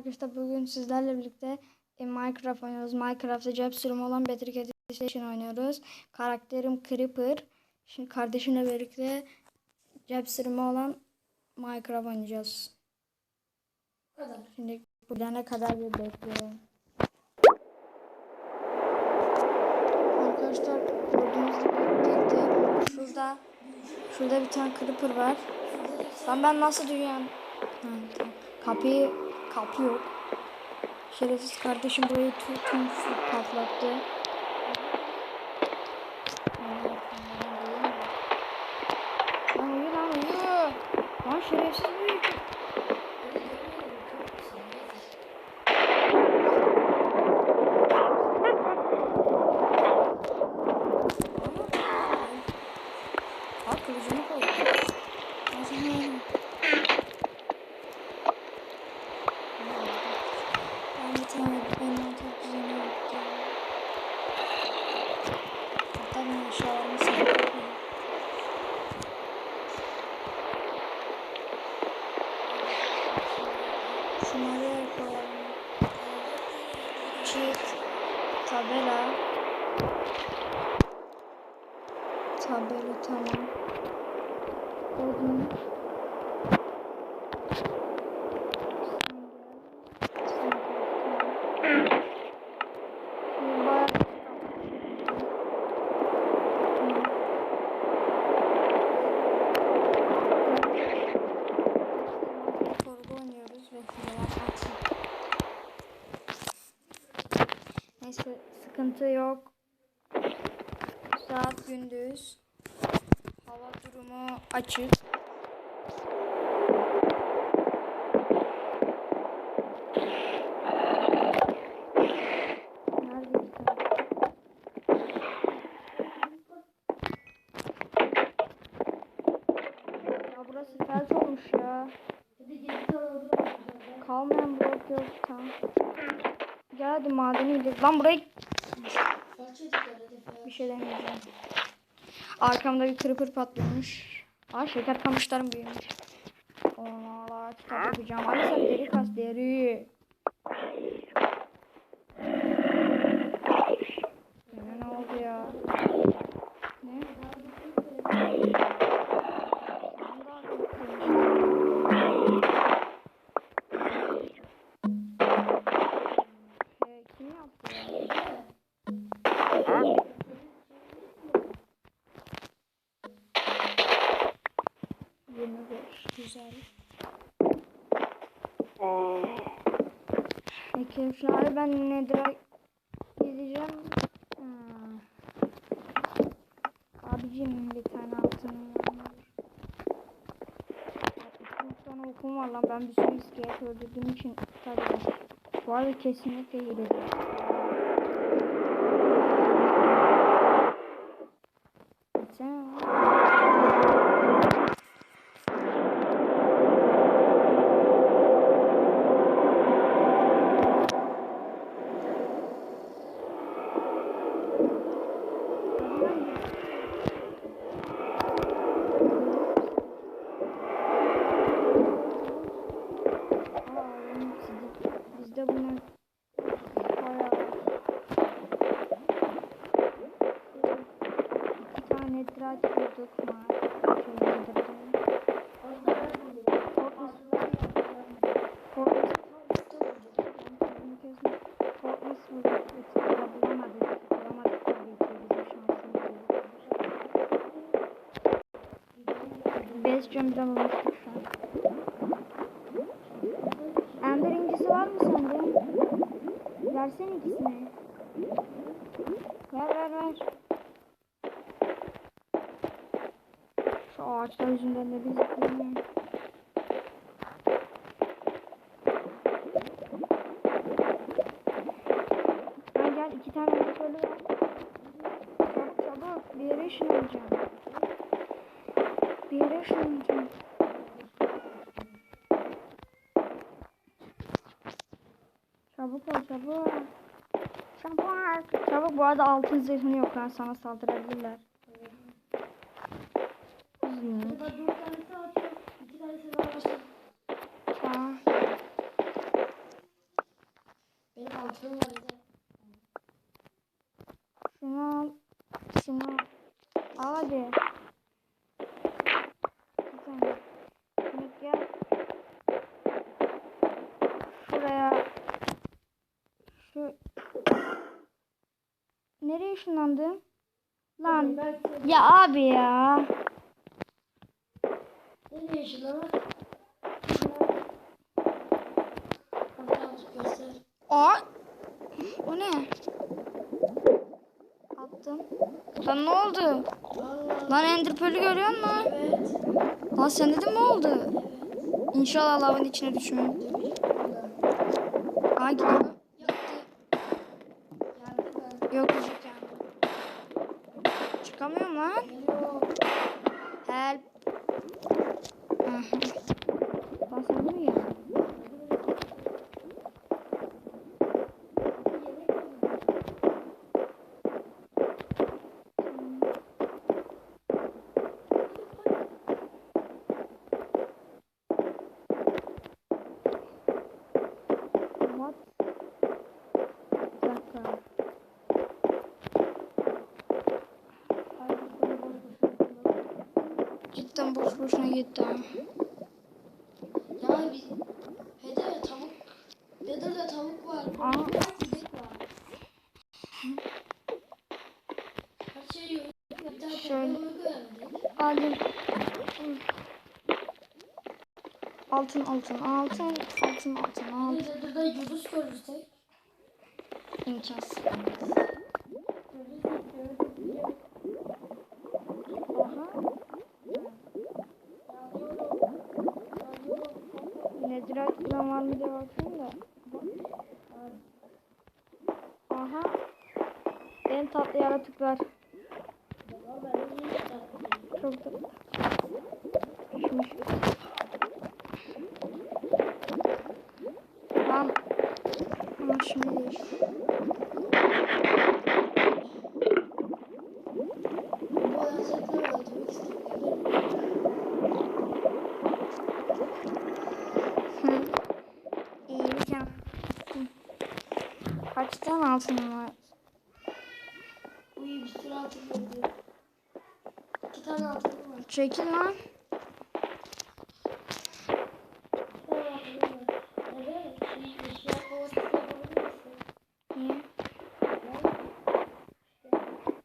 Arkadaşlar bugün sizlerle birlikte e, Minecraft oynuyoruz. Minecraft'ta cep sürümü olan Patrick Edition oynuyoruz. Karakterim Creeper. Şimdi kardeşimle birlikte cep sürümü olan Minecraft oynayacağız. kadar. Şimdi buradan kadar bir bekliyorum. Arkadaşlar gördüğünüz gibi girdi. Şurada şurada bir tane Creeper var. Lan ben nasıl? Ha, tamam. Kapıyı kapı yok. Şerefsiz kardeşim burayı tüm patlattı. Lan uyu lan uyu. Lan şerefsiz uyu. Al kılıcını koy. Al sana. Ben bir tane benim çok güzel yaptım. Hatta ben aşağılarını seviyorum. Şunları koyalım. Çift. Tabela. Tabela tamam. Koydum. Şimdi bayağı Sorgu oynuyoruz ve fileler açık. Neyse sıkıntı yok. Saat gündüz. Hava durumu açık. Kalmayan blok yok tam. Hadi madene gidelim. Lan burayı bir şey demeyeceğim. Arkamda bir creeper patlıyormuş. Aa şeker kamışlarım büyümüş. Onlarla kitap okuyacağım. Hadi sen deri kas deri. Güzel. Peki şimdi ben Nether'a gideceğim. Hmm. Abicim bir tane altın tane okum var lan. Ben bir sürü iskelet öldürdüğüm için tabii. Bu arada kesinlikle hiledir. Beş cümle bulmuştuk şu an. Ender incisi var mı sende? Versene ikisini. Ver ver ver. Şu ağaçlar yüzünden de biz zıplayalım. Çabuk ol çabuk. Çabuk. Çabuk bu arada altın zırhını yok lan sana saldırabilirler. Benim altınım var. Şuraya. Şu. Nereye ışınlandım? Lan. Ya abi ya. Nereye göster. Aa. O ne? Attım. Lan ne oldu? Allah. Lan Ender Pearl'ü görüyor musun? Evet. Lan sen dedin mi oldu? Evet. İnşallah lavın içine düşmüyor. Aa gidiyor. Yok Çıkamıyorum lan. Help. Aha. Boş boşuna gitti ha. Ya biz... Hedere tavuk... Hedere tavuk var. Aa. Şey Şöyle. Aldım. Altın altın altın altın altın altın. Burada yunus görürsek. İmkansız. Ben bir de bakayım. Aha. En tatlı yaratıklar. Çok tatlı. Şunu. altın bekliyor. İki tane altın var. Çekil lan.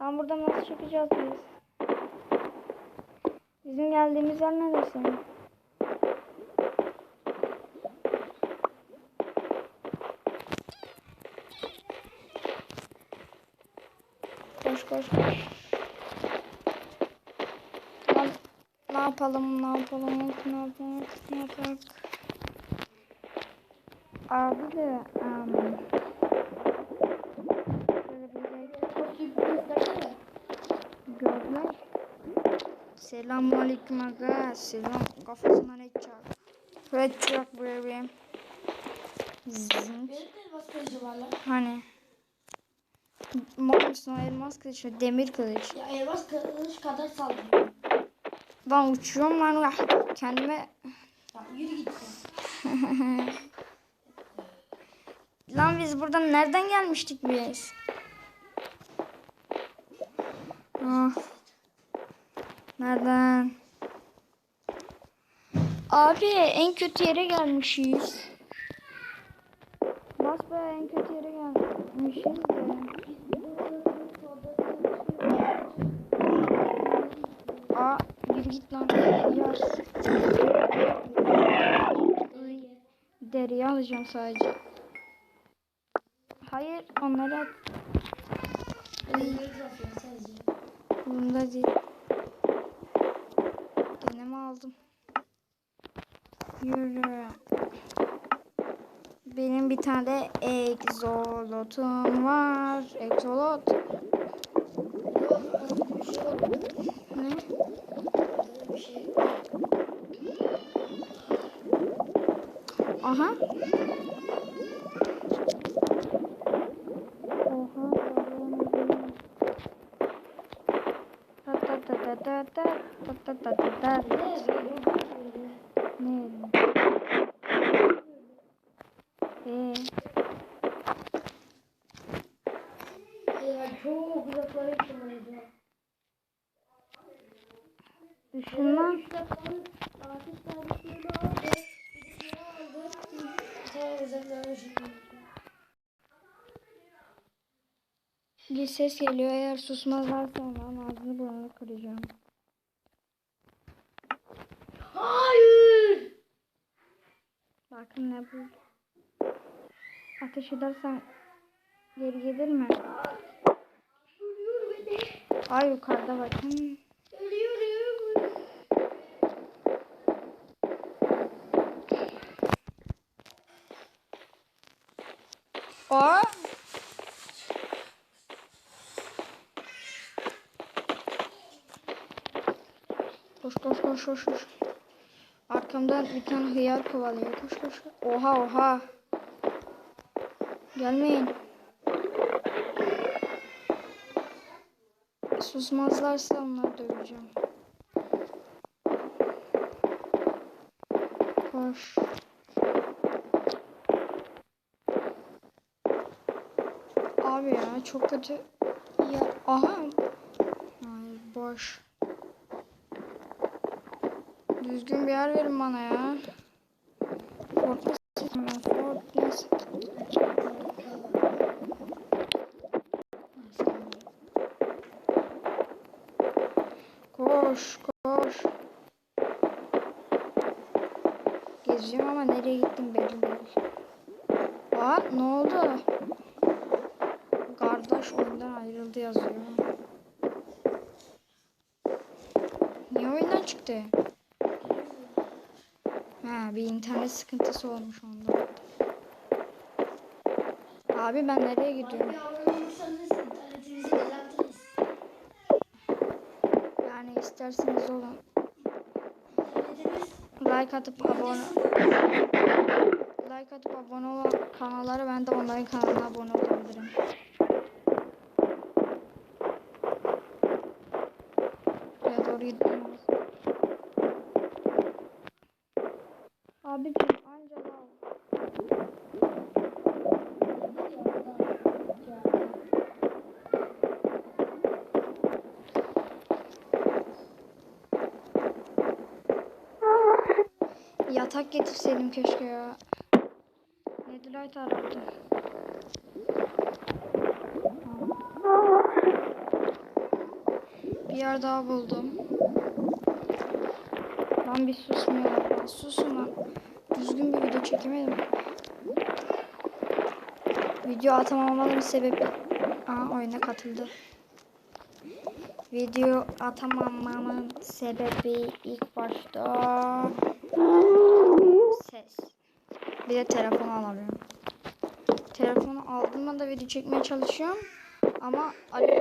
Ben buradan nasıl çıkacağız biz? Bizim geldiğimiz yer neresi? arkadaşlar. Ne yapalım, ne yapalım, ne yapalım, ne yapalım. Abi de um, Gördüler. Selamun aleyküm aga. Selam. Kafasına red çak. Red çak baby. Zink. Hani o elmas kılıç mı? Demir kılıç. Ya elmas kılıç kadar saldırıyor. Ben uçuyorum lan. Vah. Kendime. Ya yürü git. Lan biz buradan nereden gelmiştik biz? Ah. Nereden? Abi en kötü yere gelmişiz. Basbaya en kötü yere gelmişiz de. Git lan. Yar. Deriyi alacağım sadece. Hayır onları at. Bunda değil. Gene mi aldım? Yürü. Benim bir tane egzolotum var. Egzolot. Ne? Aha. Oha. Ta ta ta ta ta ta ta ta ta ta ses geliyor. Eğer susmazlarsa onların ağzını burnunu kıracağım. Hayır! Bakın ne bu. Ateş edersen geri gelir mi? Ay yukarıda bakın. Ölüyorum. O. Koş koş koş. Arkamdan bir tane hıyar kovalıyor. Koş koş. Oha oha. Gelmeyin. Susmazlarsa onları döveceğim. Koş. Abi ya çok kötü yer. Aha. Hayır boş. Düzgün bir yer verin bana ya. Koş koş. Gezeceğim ama nereye gittim belli değil. Aa ne oldu? Kardeş oyundan ayrıldı yazıyor. Niye oyundan çıktı? Ha bir internet sıkıntısı olmuş onda. Abi ben nereye gidiyorum? Abi. Yani isterseniz olun. Like atıp abone Like atıp abone olan kanallara ben de onların kanalına abone olabilirim. Yatak getirseydim keşke ya. Netherite arattı. Bir yer daha buldum. Lan bir susmuyorlar. ya. Susun lan. Düzgün bir video çekemedim. Video atamamamın sebebi... Aa oyuna katıldı. Video atamamamın sebebi ilk başta ses. Bir de telefon alamıyorum. Telefonu aldığımda da video çekmeye çalışıyorum. Ama Ali.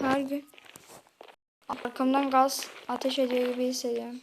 Her gün arkamdan gaz ateş ediyor gibi hissediyorum.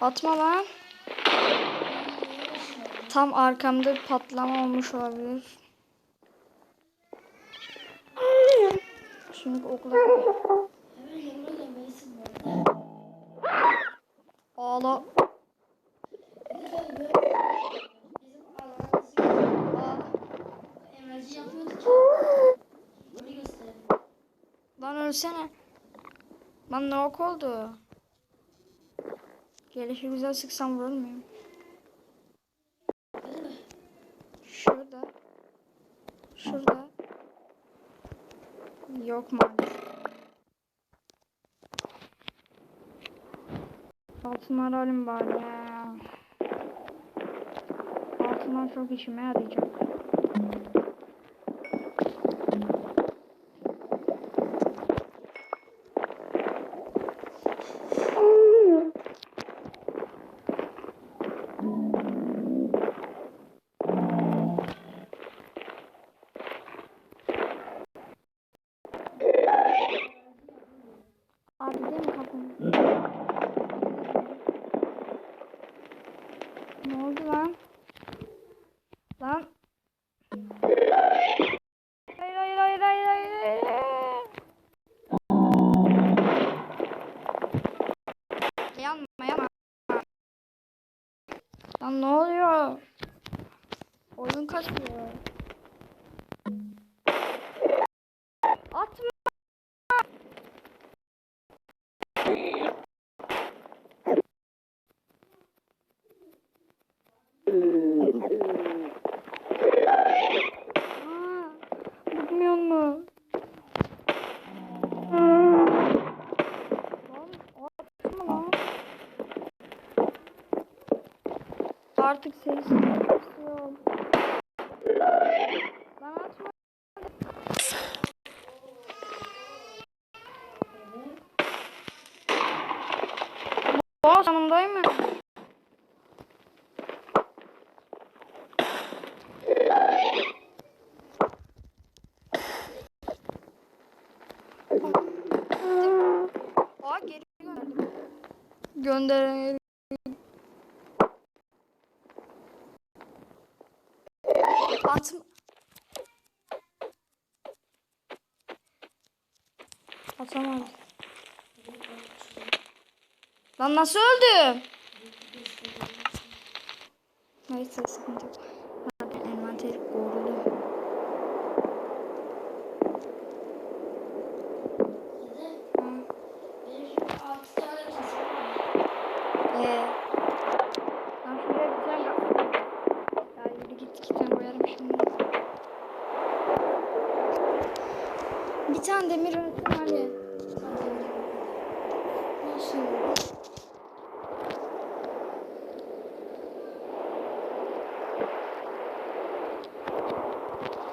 Atma lan. Tam arkamda patlama olmuş olabilir. Şimdi okula ağla. Lan ölsene. Lan ne ok oldu? Gelişi güzel sıksam vurur muyum? Değil mi? Şurada. Şurada. Yok maalesef. Altınlar alayım bari ya. Altınlar çok işime yarayacak. Abi değil mi kapım? Ne oldu lan? Lan Lan ne oluyor? Oyun kasıyor. Atma. Aa, Bıkmıyor mu? Lan, atma lan. Artık seni istiyorum. Lan atma. Boğaz yanımdayım mı? Aa geri gönderdim. Gönderen Atma. Atamam. Lan nasıl öldü?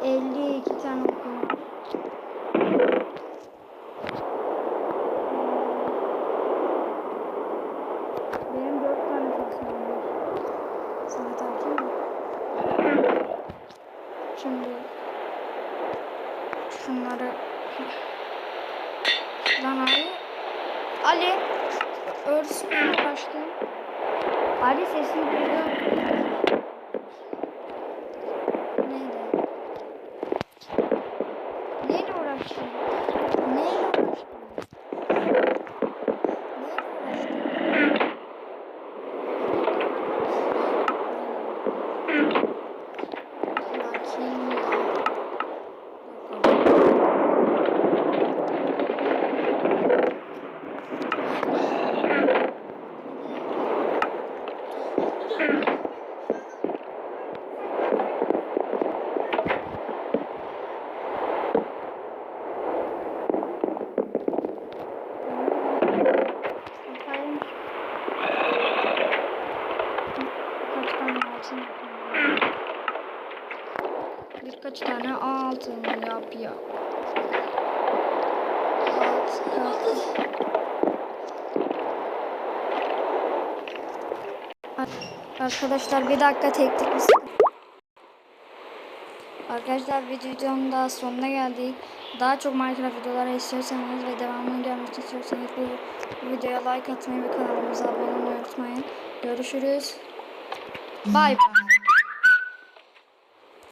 52 tane okum. Altın yapayım? Birkaç tane altın yap yap. Alt, alt. Arkadaşlar bir dakika teknik sıkıntı. Arkadaşlar videonun daha sonuna geldik. Daha çok Minecraft videoları istiyorsanız ve devamını gelmesini istiyorsanız bu videoya like atmayı ve kanalımıza abone olmayı unutmayın. Görüşürüz. Bye.